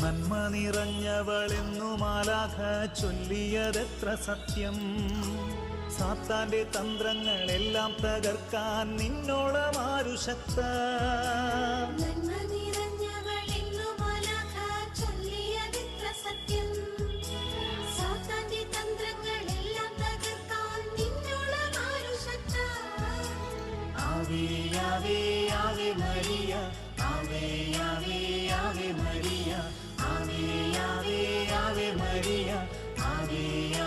നന്മ നിറഞ്ഞവളെന്നു മാലാഖ ചൊല്ലിയതെത്ര സത്യം? സാത്താന്റെ തന്ത്രങ്ങളെല്ലാം തകർക്കാൻ നിന്നോളമാരു ശക്ത. ആവേ ആവേ ആവേ മരിയ ആവേ ആവേ ആവേ